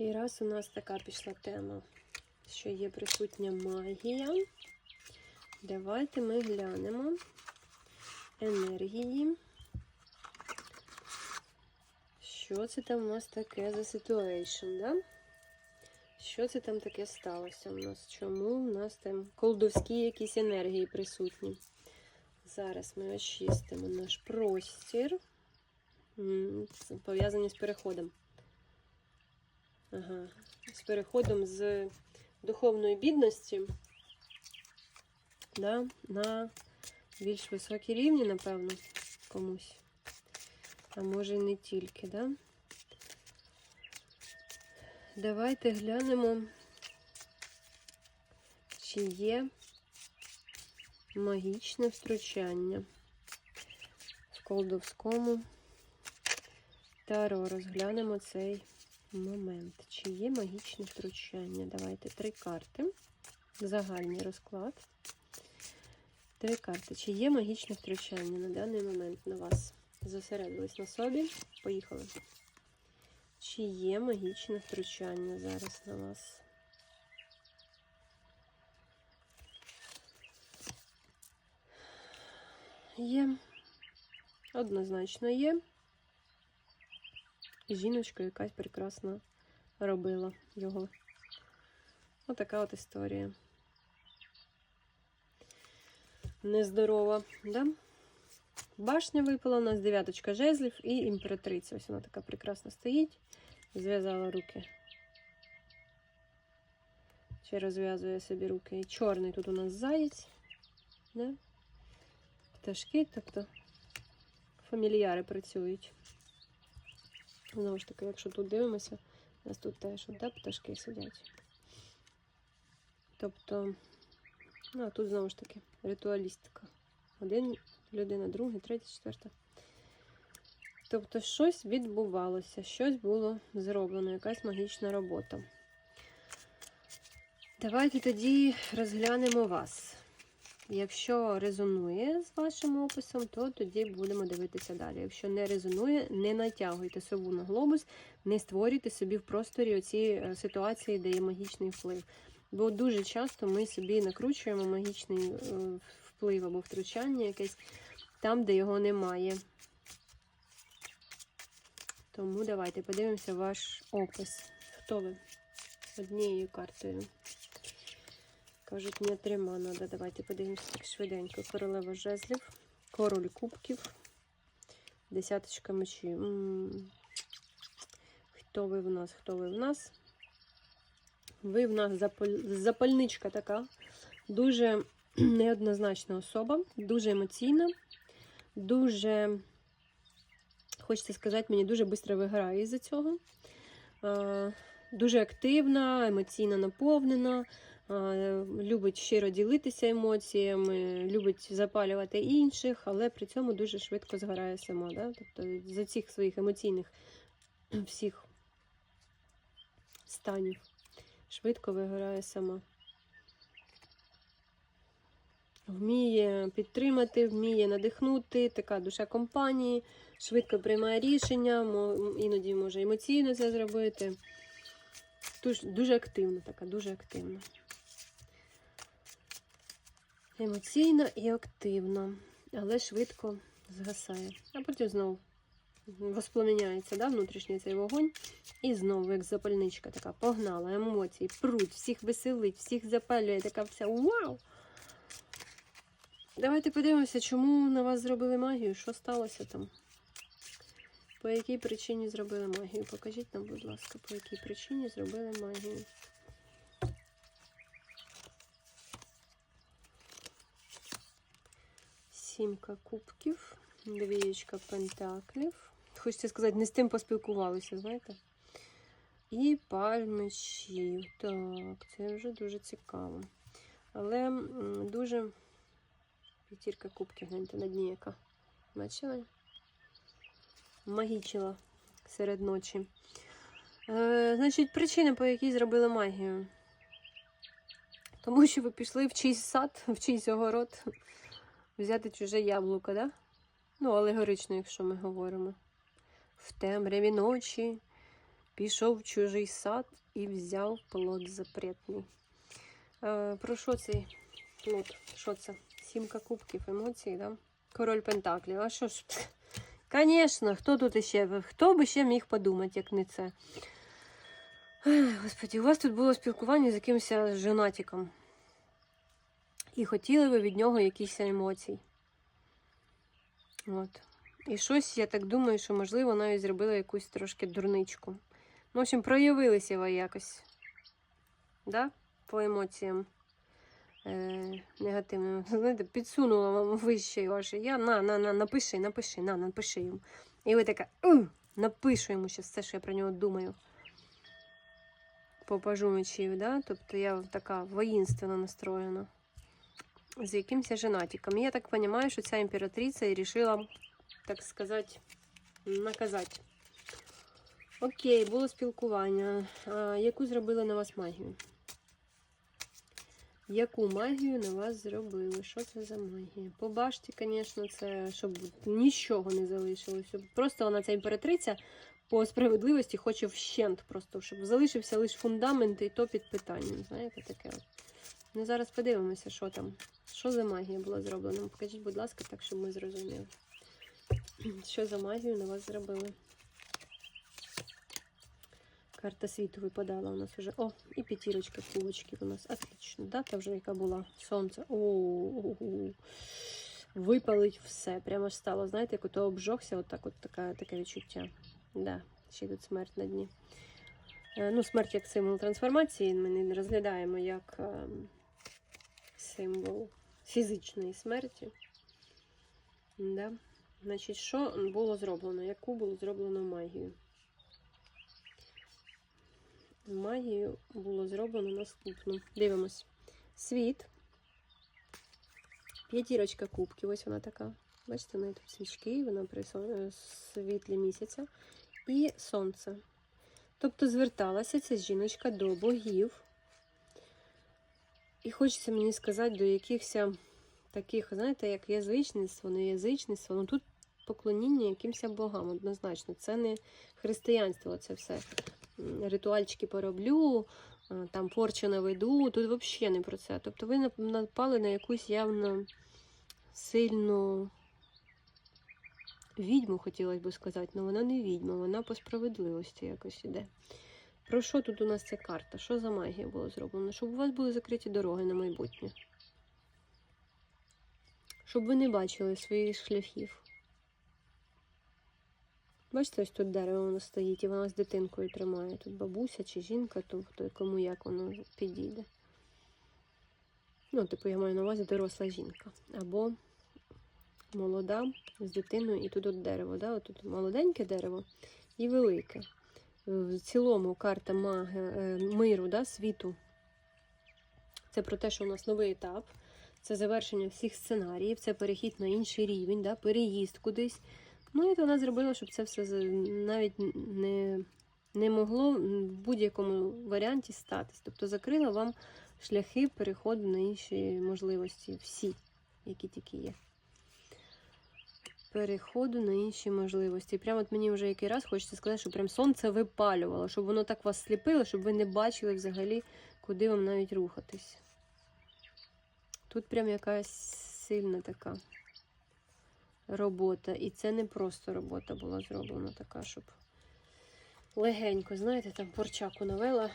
І раз у нас така пішла тема, що є присутня магія, давайте ми глянемо енергії. Що це там у нас таке за ситуейшн, да? Що це там таке сталося у нас? Чому у нас там колдовські якісь енергії присутні? Зараз ми очистимо наш простір. Пов'язані з переходом. Ага. З переходом з духовної бідності да, на більш високі рівні, напевно, комусь. А може і не тільки, да? Давайте глянемо, чи є магічне втручання в колдовському таро. Розглянемо цей момент. Чи є магічне втручання? Давайте три карти. Загальний розклад. Три карти. Чи є магічне втручання на даний момент на вас? Зосередились на собі. Поїхали. Чи є магічне втручання зараз на вас? Є. Однозначно є. І жіночка якась прекрасно робила його. Отака от історія. Нездорова, да? Башня випала у нас дев'яточка жезлів і імператриця. Ось вона така прекрасно стоїть. Зв'язала руки. Ще розв'язує собі руки. І чорний тут у нас заєць. Да? Пташки, тобто фамільяри працюють. Знову ж таки, якщо тут дивимося, у нас тут теж да, пташки сидять. Тобто, ну, а тут знову ж таки ритуалістика. Один людина, другий, третя, четверта. Тобто, щось відбувалося, щось було зроблено, якась магічна робота. Давайте тоді розглянемо вас. Якщо резонує з вашим описом, то тоді будемо дивитися далі. Якщо не резонує, не натягуйте сову на глобус, не створюйте собі в просторі оці е, ситуації, де є магічний вплив. Бо дуже часто ми собі накручуємо магічний е, вплив або втручання якесь там, де його немає. Тому давайте подивимося ваш опис. Хто ви? Однією картою. Кажуть, не трьома треба. Давайте подивимося так швиденько. Королева жезлів, король кубків, десяточка мечів. М. Хто ви в нас? Хто ви в нас? Ви в нас запаль... запальничка така, дуже неоднозначна особа, дуже емоційна, дуже, хочеться сказати, мені дуже швидко виграє із-за цього. Дуже активна, емоційно наповнена, любить щиро ділитися емоціями, любить запалювати інших, але при цьому дуже швидко згорає сама. Да? Тобто з цих своїх емоційних всіх станів швидко вигорає сама. Вміє підтримати, вміє надихнути, така душа компанії, швидко приймає рішення, іноді може емоційно це зробити. Дуже активна така, дуже активна. Емоційна і активна, але швидко згасає. А потім знову воспламеняється да, внутрішній цей вогонь. І знову, як запальничка така, погнала, емоції, пруть, всіх веселить, всіх запалює, така вся вау! Давайте подивимося, чому на вас зробили магію, що сталося там. По якій причині зробили магію? Покажіть нам, будь ласка, по якій причині зробили магію. Сімка кубків, двієчка пентаклів. Хочеться сказати, не з тим поспілкувалися, знаєте? І пальмечів. Так, це вже дуже цікаво. Але дуже п'ятірка кубків, гляньте, на дні яка. Бачили? Магічила серед ночі. Е, значить, причина, по якій зробили магію. Тому що ви пішли в чийсь сад, в чийсь огород взяти чуже яблуко, да? Ну, алегорично, якщо ми говоримо. В темряві ночі пішов в чужий сад і взяв плод запретний. Е, про що цей плод? Що це? Сімка кубків, емоцій, да? Король Пентаклів. А що ж? Звісно, хто тут іще? Хто би ще міг подумати, як не це? Господи, у вас тут було спілкування з якимось женатиком. І хотіли ви від нього якісь емоцій. От. І щось, я так думаю, що, можливо, навіть зробили якусь трошки дурничку. Ну, в общем, проявилися ви якось. Да? По емоціям е, негативним. Знаєте, підсунула вам вище ваше. Я на, на, на, напиши, напиши, на, напиши йому. І ви така, «У, напишу йому щас все, що я про нього думаю. По пажу мечів, да? Тобто я така воїнственно настроєна. З якимось женатиком. Я так розумію, що ця імператриця і вирішила, так сказати, наказати. Окей, було спілкування. А, яку зробили на вас магію? Яку магію на вас зробили? Що це за магія? По башті, звісно, це щоб нічого не залишилося. Просто вона ця імператриця по справедливості хоче вщент, просто щоб залишився лише фундамент і то під питанням. Знаєте, таке от. Ну, зараз подивимося, що там. Що за магія була зроблена? Покажіть, будь ласка, так, щоб ми зрозуміли. Що за магію на вас зробили? Карта світу випадала у нас вже. О, і п'ятірочка кулочків у нас. Отлично. Дата вже яка була. Сонце. О, випалить все. Прямо ж стало, знаєте, як ото обжогся, отак от така, таке відчуття. Да, ще тут смерть на дні. Е, Ну, смерть як символ трансформації. Ми не розглядаємо як е, символ фізичної смерті. Да. Значить, що було зроблено? Яку було зроблено магію? Магію було зроблено наступну. Дивимось. Світ. П'ятірочка кубків, ось вона така. Бачите, в неї тут свічки, вона при е, світлі місяця. І сонце. Тобто зверталася ця жіночка до богів. І хочеться мені сказати, до якихось таких, знаєте, як язичництво, не язичництво. Ну тут поклоніння якимось богам однозначно. Це не християнство, це все. Ритуальчики пороблю, а, там порчу наведу. Тут взагалі не про це. Тобто ви напали на якусь явно сильну відьму, хотілося б сказати, але вона не відьма, вона по справедливості якось іде. Про що тут у нас ця карта? Що за магія була зроблена? Щоб у вас були закриті дороги на майбутнє. Щоб ви не бачили своїх шляхів. Бачите, ось тут дерево воно стоїть, і вона з дитинкою тримає. Тут бабуся чи жінка, то хто кому як воно підійде. Ну, типу, я маю на увазі доросла жінка. Або молода з дитиною, і тут от дерево. Да? Тут молоденьке дерево і велике. В цілому карта е, миру, да, світу. Це про те, що у нас новий етап, це завершення всіх сценаріїв, це перехід на інший рівень, да, переїзд кудись. Ну і вона зробила, щоб це все навіть не, не могло в будь-якому варіанті статись. Тобто закрила вам шляхи переходу на інші можливості, всі, які тільки є. Переходу на інші можливості. Прямо от мені вже який раз хочеться сказати, що прям сонце випалювало, щоб воно так вас сліпило, щоб ви не бачили взагалі, куди вам навіть рухатись. Тут прям якась сильна така робота. І це не просто робота була зроблена така, щоб легенько, знаєте, там порчаку навела,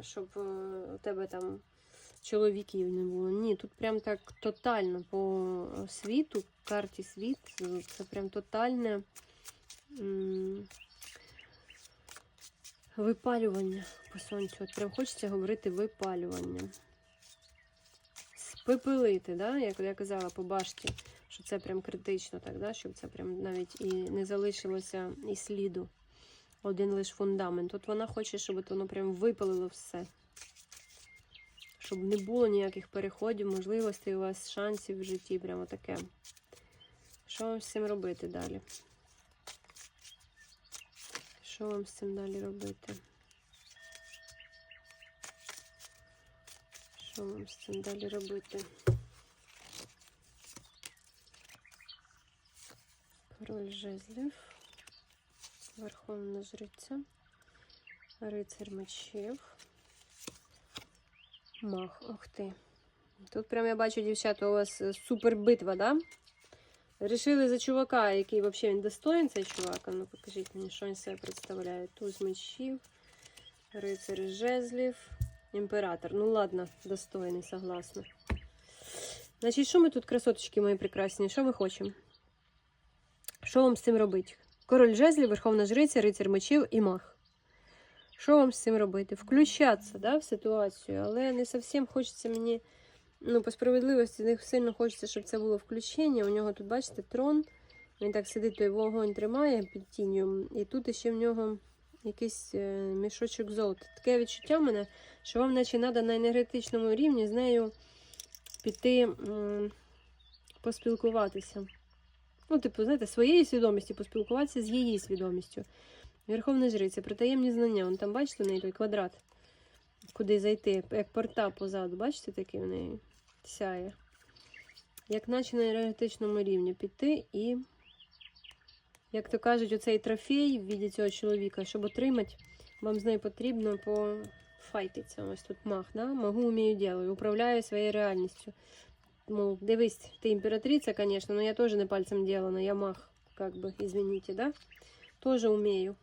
щоб е, у тебе там чоловіків не було. Ні, тут прям так тотально по світу, карті світ, це прям тотальне випалювання по сонцю. От прям хочеться говорити випалювання. Спепелити, да? як я казала по башті, що це прям критично, так, да? щоб це прям навіть і не залишилося і сліду. Один лише фундамент. От вона хоче, щоб воно прям випалило все. Щоб не було ніяких переходів, можливостей у вас, шансів в житті, прямо таке. Що вам з цим робити далі? Що вам з цим далі робити? Що вам з цим далі робити? Король жезлів, Верховна жриця Рицар мечів. Мах, ух ти. Тут прям я бачу, дівчата, у вас е, супер битва, да? Рішили за чувака, який взагалі він достоин, цей чувак. Ну покажіть мені, що він себе представляє. Туз мечів, рицар жезлів, імператор. Ну ладно, достойний, согласна. Значить, що ми тут, красоточки мої прекрасні, що ми хочемо? Що вам з цим робити? Король жезлів, верховна жриця, рицар мечів і мах. Що вам з цим робити? Включатися да, в ситуацію, але не зовсім хочеться мені, ну, по справедливості, не сильно хочеться, щоб це було включення. У нього тут, бачите, трон. Він так сидить, той вогонь тримає під тінню, і тут ще в нього якийсь е, мішочок золота. Таке відчуття в мене, що вам наче треба на енергетичному рівні з нею піти поспілкуватися. Ну, типу, знаєте, своєю свідомістю поспілкуватися з її свідомістю. Верховна жриця, про таємні знання. Вон там, бачите, в неї той квадрат, куди зайти, як порта позаду, бачите, такий в неї сяє. Як наче на енергетичному рівні піти і, як то кажуть, оцей трофей в віді цього чоловіка, щоб отримати, вам з нею потрібно пофайтитися. Ось тут мах, да? Могу, умію, ділаю, управляю своєю реальністю. Мол, дивись, ти імператриця, звісно, но я теж не пальцем делана, я мах, как бы, извините, да? Тоже умею.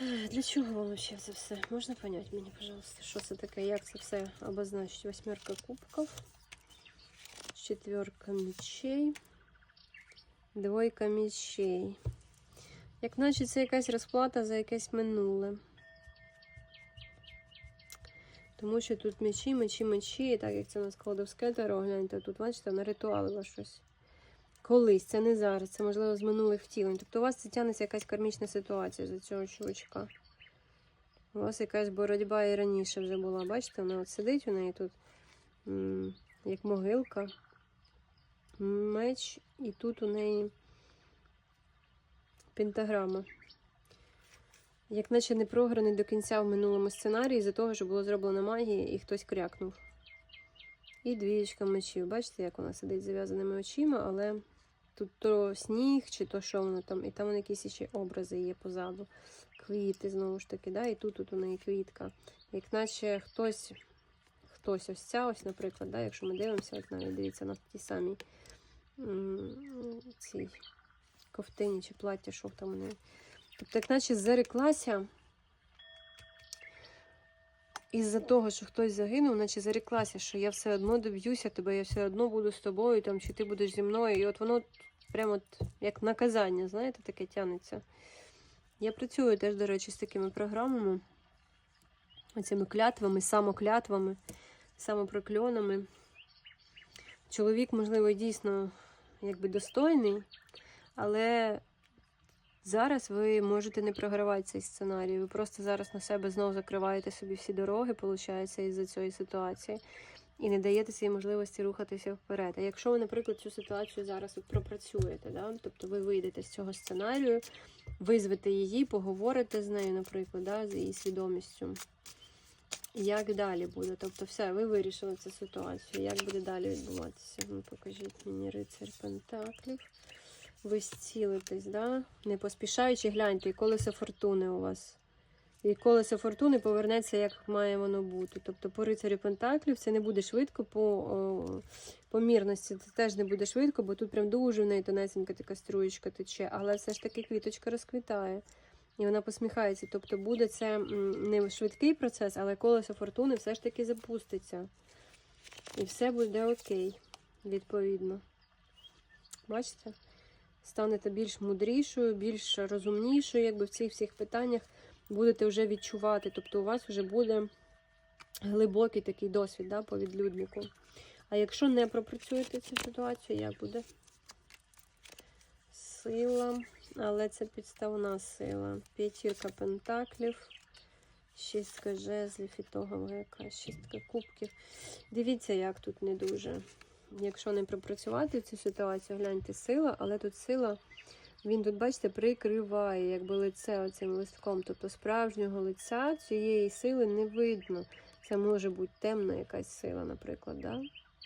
Для чого вам вообще це все? Можна понять мені, пожалуйста, що це таке, як це все обозначить? Восьмерка кубків, четверка мечей, двойка мечей. Як наче це якась розплата за якесь минуле. Тому що тут мечі, мечі, мечі, і так як це у нас кладовське таро, гляньте, тут, бачите, наритуалило щось. Колись, це не зараз, це можливо з минулих втілень. Тобто у вас це тягнеться якась кармічна ситуація за цього чувачка. У вас якась боротьба і раніше вже була. Бачите, вона от сидить у неї тут, як могилка, меч, і тут у неї пентаграма. Як наче не програний до кінця в минулому сценарії, з-за того, що було зроблено магії, і хтось крякнув. І двієчка мечів. Бачите, як вона сидить з зав'язаними очима, але тут то сніг, чи то що воно там, і там вон якісь ще образи є позаду. Квіти, знову ж таки, да? і тут, тут у неї квітка. Як наче хтось, хтось ось ця, ось, наприклад, да? якщо ми дивимося, от навіть дивіться на ті самі цій ковтині чи плаття, що там у неї. Тобто, як наче зареклася. Із-за того, що хтось загинув, наче зареклася, що я все одно доб'юся тебе, я все одно буду з тобою, там, чи ти будеш зі мною. І от воно прямо як наказання, знаєте, таке тянеться. Я працюю теж, до речі, з такими програмами, оцими клятвами, самоклятвами, самопрокльонами. Чоловік, можливо, дійсно якби достойний, але Зараз ви можете не програвати цей сценарій. Ви просто зараз на себе знову закриваєте собі всі дороги, виходить, із-за цієї ситуації, і не даєте цій можливості рухатися вперед. А якщо ви, наприклад, цю ситуацію зараз пропрацюєте, да? тобто ви вийдете з цього сценарію, визвете її, поговорите з нею, наприклад, да? з її свідомістю. Як далі буде? Тобто, все, ви вирішили цю ситуацію. Як буде далі відбуватися? Ну, покажіть мені рицар Пентаклів ви зцілитесь, да? не поспішаючи, гляньте, і колесо фортуни у вас. І колесо фортуни повернеться, як має воно бути. Тобто по рицарю Пентаклів це не буде швидко, по о, помірності це теж не буде швидко, бо тут прям дуже в неї тонесенька така струєчка тече, але все ж таки квіточка розквітає. І вона посміхається. Тобто буде це не швидкий процес, але колесо фортуни все ж таки запуститься. І все буде окей, відповідно. Бачите? Станете більш мудрішою, більш розумнішою, якби в цих всіх питаннях будете вже відчувати. Тобто у вас вже буде глибокий такий досвід да, по відлюднику. А якщо не пропрацюєте цю ситуацію, як буде? Сила, але це підставна сила. П'ятірка пентаклів, шістка жезлів, ітогова якась шістка кубків. Дивіться, як тут не дуже якщо не пропрацювати цю ситуацію, гляньте сила, але тут сила, він тут, бачите, прикриває якби лице оцим листком. Тобто справжнього лиця цієї сили не видно. Це може бути темна якась сила, наприклад. Да?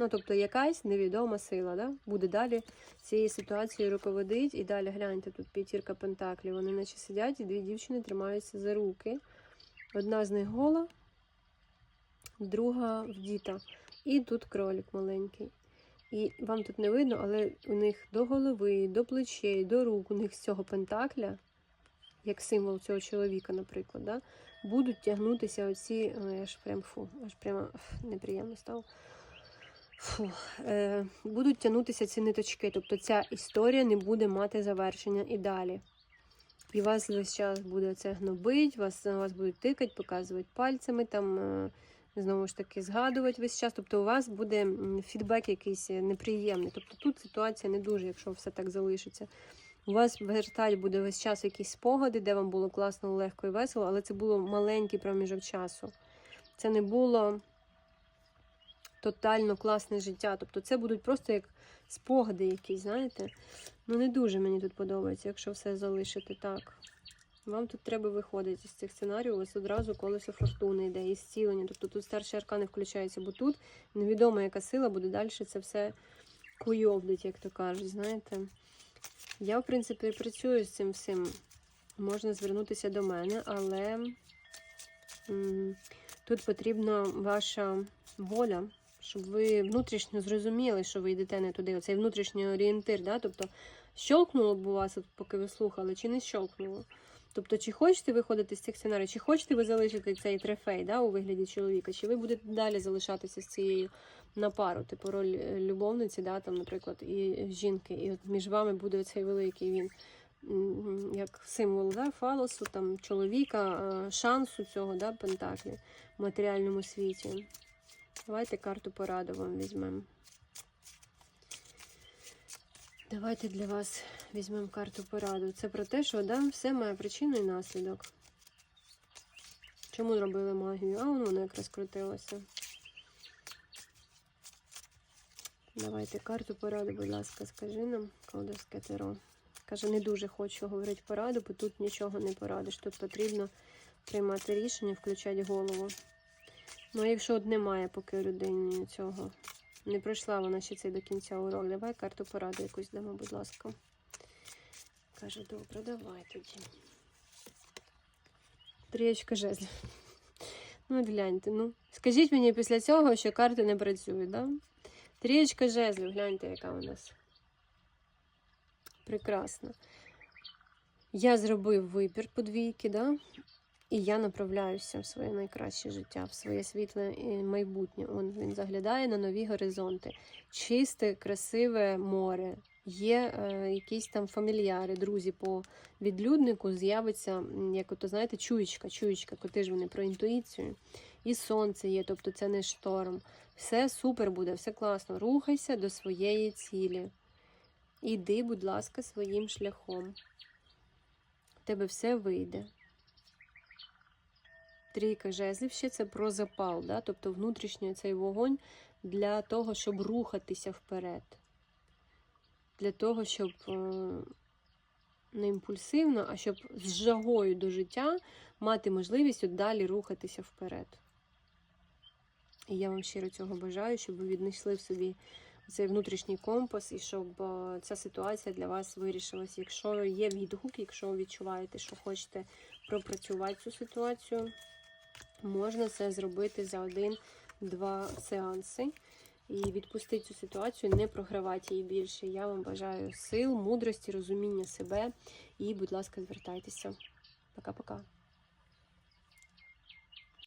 Ну, тобто якась невідома сила, да? буде далі цією ситуацією руководить. І далі гляньте, тут п'ятірка пентаклів. Вони наче сидять, і дві дівчини тримаються за руки. Одна з них гола, друга вдіта. І тут кролик маленький. І вам тут не видно, але у них до голови, до плечей, до рук, у них з цього пентакля, як символ цього чоловіка, наприклад, да, будуть тягнутися оці. Ой, аж прям фу, аж прямо неприємно стало. Фу, е, будуть тягнутися ці ниточки. Тобто ця історія не буде мати завершення і далі. І вас весь час буде це гнобить, вас, вас будуть тикати, показувати пальцями, там, е, знову ж таки, згадувати весь час. Тобто у вас буде фідбек якийсь неприємний. Тобто тут ситуація не дуже, якщо все так залишиться. У вас вертать буде весь час якісь спогади, де вам було класно, легко і весело, але це було маленький проміжок часу. Це не було тотально класне життя. Тобто це будуть просто як спогади якісь, знаєте. Ну, не дуже мені тут подобається, якщо все залишити так. Вам тут треба виходити з цих сценаріїв, ось одразу колесо фортуни йде, і зцілення. Тобто тут старші аркани включаються, бо тут невідомо, яка сила буде далі це все куйовдить, як то кажуть, знаєте. Я, в принципі, працюю з цим всім. Можна звернутися до мене, але тут потрібна ваша воля, щоб ви внутрішньо зрозуміли, що ви йдете не туди. Оцей внутрішній орієнтир, да? тобто щолкнуло б у вас, поки ви слухали, чи не щолкнуло. Тобто, чи хочете виходити з цих сценаріїв, чи хочете ви залишити цей трофей да, у вигляді чоловіка, чи ви будете далі залишатися з цією на пару, типу роль е, любовниці, да, там, наприклад, і жінки. І от між вами буде цей великий він як символ да, фалосу, там, чоловіка, е, шансу цього да, пентаклі в матеріальному світі. Давайте карту пораду вам візьмемо. Давайте для вас візьмемо карту пораду. Це про те, що да, все має причину і наслідок. Чому робили магію? А воно як розкрутилося. Давайте карту поради, будь ласка, скажи нам, колдовське таро. Каже, не дуже хочу говорити пораду, бо тут нічого не порадиш. Тут потрібно приймати рішення, включати голову. Ну, а якщо от немає поки людині цього, не пройшла вона ще цей до кінця урок, давай карту поради якусь дамо, будь ласка. Каже, добре, давай тоді. Трієчка жезлів. Ну, гляньте, ну. Скажіть мені після цього, що карти не працюють, да? Трієчка жезлів, гляньте, яка у нас. Прекрасно. Я зробив вибір подвійки, да? І я направляюся в своє найкраще життя, в своє світле е, майбутнє. Он він заглядає на нові горизонти. Чисте, красиве море. Є е, якісь там фамільяри, друзі по відлюднику з'явиться, як ото, знаєте, чуєчка, чуєчка, коти ж вони про інтуїцію. І сонце є, тобто це не шторм. Все супер буде, все класно. Рухайся до своєї цілі. Іди, будь ласка, своїм шляхом. В тебе все вийде. Трійка жезлів ще це про запал, да? тобто внутрішній цей вогонь для того, щоб рухатися вперед. Для того, щоб е, не імпульсивно, а щоб з жагою до життя мати можливість далі рухатися вперед. І я вам щиро цього бажаю, щоб ви віднайшли в собі цей внутрішній компас і щоб е, ця ситуація для вас вирішилась. Якщо є відгук, якщо ви відчуваєте, що хочете пропрацювати цю ситуацію, можна це зробити за один-два сеанси. І відпустити цю ситуацію, не програвати її більше. Я вам бажаю сил, мудрості, розуміння себе. І, будь ласка, звертайтеся. Пока-пока.